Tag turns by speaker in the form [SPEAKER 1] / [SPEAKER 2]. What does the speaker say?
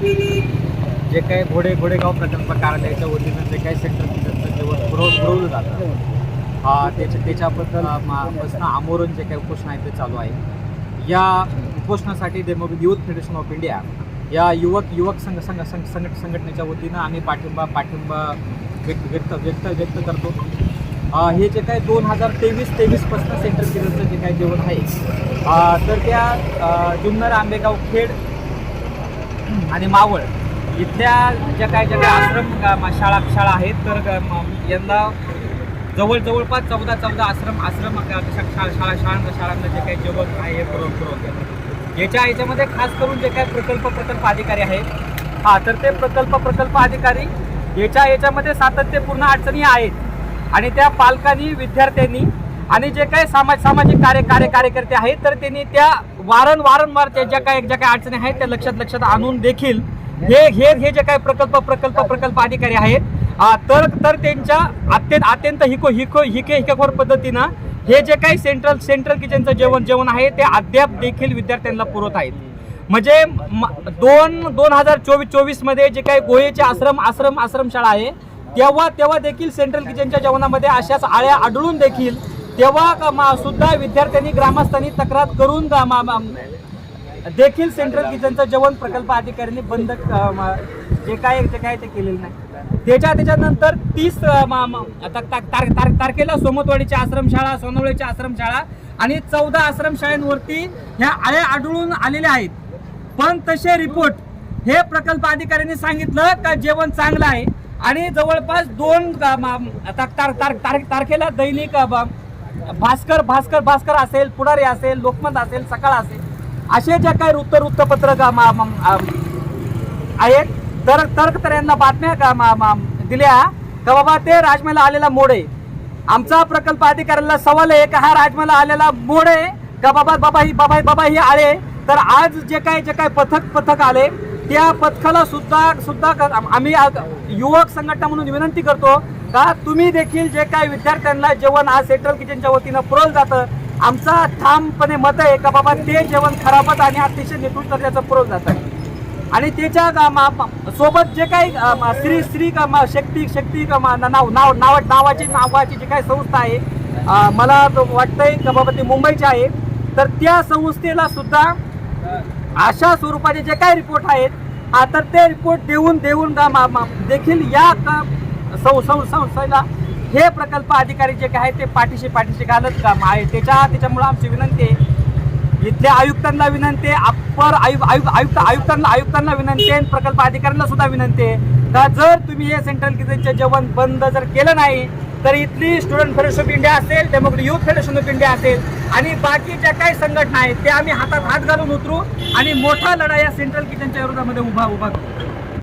[SPEAKER 1] जे काही घोडे घोडेगाव प्रकल्प कार्यालयाच्या वतीनं जे काही सेंटर किचनचं जेवण पुरव पुरवलं जातं हा त्याच्या त्याच्याबद्दल प्रश्न आमोरण जे काही उपोषण आहे ते चालू आहे. या उपोषणासाठी demo youth federation of India या युवक युवक संघ संघ संघ संघट संघटनेच्या वतीनं आम्ही पाठिंबा पाठिंबा व्यक्त व्यक्त व्यक्त व्यक्त करतो. हे जे काही दोन हजार तेवीस तेवीसपासून सेंटर किचनचं जे काही जेवण आहे तर त्या जुन्नर आंबेगाव खेड आणि मावळ. इथल्या ज्या काय ज्या काय आश्रम शाळा शाळा आहेत तर यंदा जवळ जवळपास चौदा चौदा आश्रम आश्रम शाळा शाळा शाळांना शाळांना जे काही जेवण आहे हे पुरव याच्या याच्यामध्ये खास करून जे काही प्रकल्प प्रकल्प अधिकारी आहेत हा तर ते प्रकल्प प्रकल्प अधिकारी याच्या याच्यामध्ये सातत्यपूर्ण अडचणी आहेत. आणि त्या पालकांनी विद्यार्थ्यांनी आणि जे काही समाज सामाजिक कार्य कार्य कार्यकर्ते आहेत तर त्यांनी त्या वारं वारंवार त्या ज्या काही ज्या काही अडचणी आहेत त्या लक्षात लक्षात आणून देखील हे हे हे जे काही प्रकल्प प्रकल्प प्रकल्प अधिकारी आहेत तर तर त्यांच्या अत्यंत अत्यंत हिको हिको हिके हिकेखोर पद्धतीनं हे जे काही सेंट्रल सेंट्रल किचनचं जेवण जेवण आहे ते अद्याप देखील विद्यार्थ्यांना पुरवत आहेत. म्हणजे दोन दोन हजार चोवीस चोवीसमध्ये जे काही गोयेचे आश्रम आश्रम आश्रमशाळा आहे तेव्हा तेव्हा देखील सेंट्रल किचनच्या जेवणामध्ये अशाच आळ्या आढळून देखील तेव्हा का- सुद्धा विद्यार्थ्यांनी ग्रामस्थांनी तक्रार करून मा- देखील सेंट्रल किचनचं जेवण प्रकल्प अधिकाऱ्यांनी बंद जे काय जे काय ते केलेलं नाही. त्याच्या त्याच्यानंतर तीस आता तार- तार- तारखेला सोमतवाडीची आश्रमशाळा सोनवळीची आश्रमशाळा आणि चौदा आश्रमशाळांवरती ह्या आळ्या आढळून आलेल्या आहेत. पण तसे रिपोर्ट हे प्रकल्प अधिकाऱ्यांनी सांगितलं का जेवण चांगलं आहे. आणि जवळपास दोन आता तार- तार- तारखेला दैनिक भास्कर भास्कर भास्कर असेल पुढारी असेल लोकमत असेल सकाळ असेल असे जे काही वृत्त वृत्तपत्र आहेत तर तर तर यांना बातम्या दिल्या. का बाबा ते राजमेला आलेला मोड. आहे आमचा प्रकल्प अधिकाऱ्याला सवाल आहे का हा राजमेला आलेला मोड? आहे का बाबा बाबा ही बाबा बाबा ही आळे? तर आज जे काय जे काय पथक पथक आले त्या पथकाला सुद्धा सुद्धा आम्ही युवक संघटना म्हणून विनंती करतो का तुम्ही देखील जे काय विद्यार्थ्यांना जेवण आज सेंट्रल किचनच्या वतीनं पुरवलं जातं आमचा ठामपणे मत आहे का बाबा ते जेवण खराबच आणि अतिशय निकृष्ट दर्जाचं पुरवलं जातं. आणि त्याच्या सोबत जे काही श्री श्री शक्ती शक्ती नाव नाव नाव नावाची नावाची जी काही संस्था आहे मला वाटतंय का बाबा ती मुंबईची आहे तर त्या संस्थेला सुद्धा अशा स्वरूपाचे जे काही रिपोर्ट आहेत आता तर ते रिपोर्ट देऊन देऊन देखील या का सं- संस्थेला हे प्रकल्प अधिकारी जे काय आहेत ते पाठीशी पाठीशी घालत का आहे. त्याच्या त्याच्यामुळं आमची विनंती आहे. इथल्या आयुक्तांना विनंती आहे. अप्पर आयुक्त आयुक्त आयुक्त आयुक्तांना आयुक्तांना विनंती आहे प्रकल्प अधिकाऱ्यांना सुद्धा विनंती आहे का जर तुम्ही हे सेंट्रल किचनचे जेवण बंद जर केलं नाही तर इथली स्टुडंट फेडरेशन ऑफ इंडिया असेल democratic youth federation of India असेल. आणि बाकी ज्या काही संघटना आहेत त्या आम्ही हातात हात घालून उतरू आणि मोठा लढा या सेंट्रल किचनच्या विरोधामध्ये उभा उभा करू.